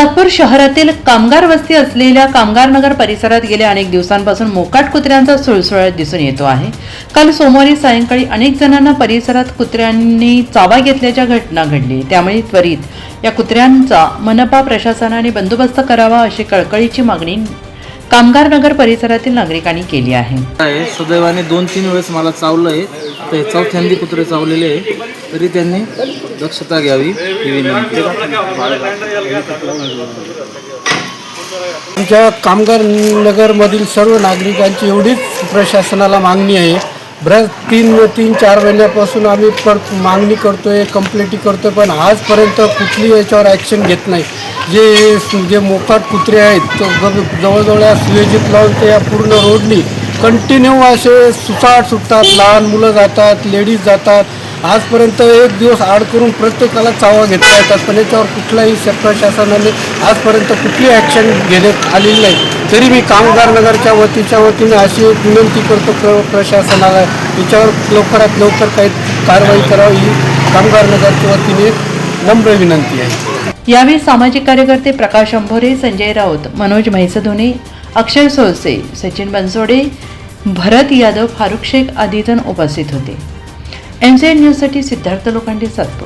सातपूर शहरातील कामगार वस्ती असलेल्या कामगार नगर परिसरात गेल्या अनेक दिवसांपासून मोकाट कुत्र्यांचा सुळसुळाट दिसून येतो आहे. काल सोमवारी सायंकाळी अनेक जणांना परिसरात कुत्र्यांनी चावा घेतल्याच्या घटना घडली. त्यामुळे त्वरित या कुत्र्यांचा मनपा प्रशासनाने बंदोबस्त करावा अशी कळकळीची मागणी कामगार नगर परिसरातील नागरिकांनी केली आहे. आहे. सुदैवाने दोन तीन वेळेस मला चावलं आहे. तर हे चौथ्यांदी कुत्रे चावलेले आहे तरी त्यांनी दक्षता घ्यावी ही विनंती. आमच्या कामगार नगरमधील सर्व नागरिकांची एवढीच प्रशासनाला मागणी आहे. बऱ्याच तीन तीन चार महिन्यापासून आम्ही पर मागणी करतोय कंप्लेंटी करतोय पण आजपर्यंत कुठली याच्यावर ॲक्शन घेत नाही. जे जे मोकाट कुत्रे आहेत तो जवळजवळ या सुयोजित लावून ते या पूर्ण रोडनी कंटिन्यू असे सुसाट सुटतात. लहान मुलं जातात लेडीज जातात. आजपर्यंत एक दिवस आड करून प्रत्येकाला चावा घेता येतात पण याच्यावर कुठलाही श- प्रशासनाने आजपर्यंत कुठली ॲक्शन घेण्यात आलेली नाही. तरी मी कामगार नगरच्या वतीच्या वतीने अशी एक विनंती करतो प्र प्रशासनाला. याच्यावर लवकरात लवकर काही कारवाई करावी. ही कामगार नगरच्या वतीने नम्र विनंती आहे. यावेळी सामाजिक कार्यकर्ते प्रकाश अंभोरे संजय राऊत मनोज म्हैसधोने अक्षय सोळसे सचिन बनसोडे भरत यादव फारुख शेख आदी जण उपस्थित होते. एम सी न्यूजसाठी सिद्धार्थ लोखंडे सातपूर.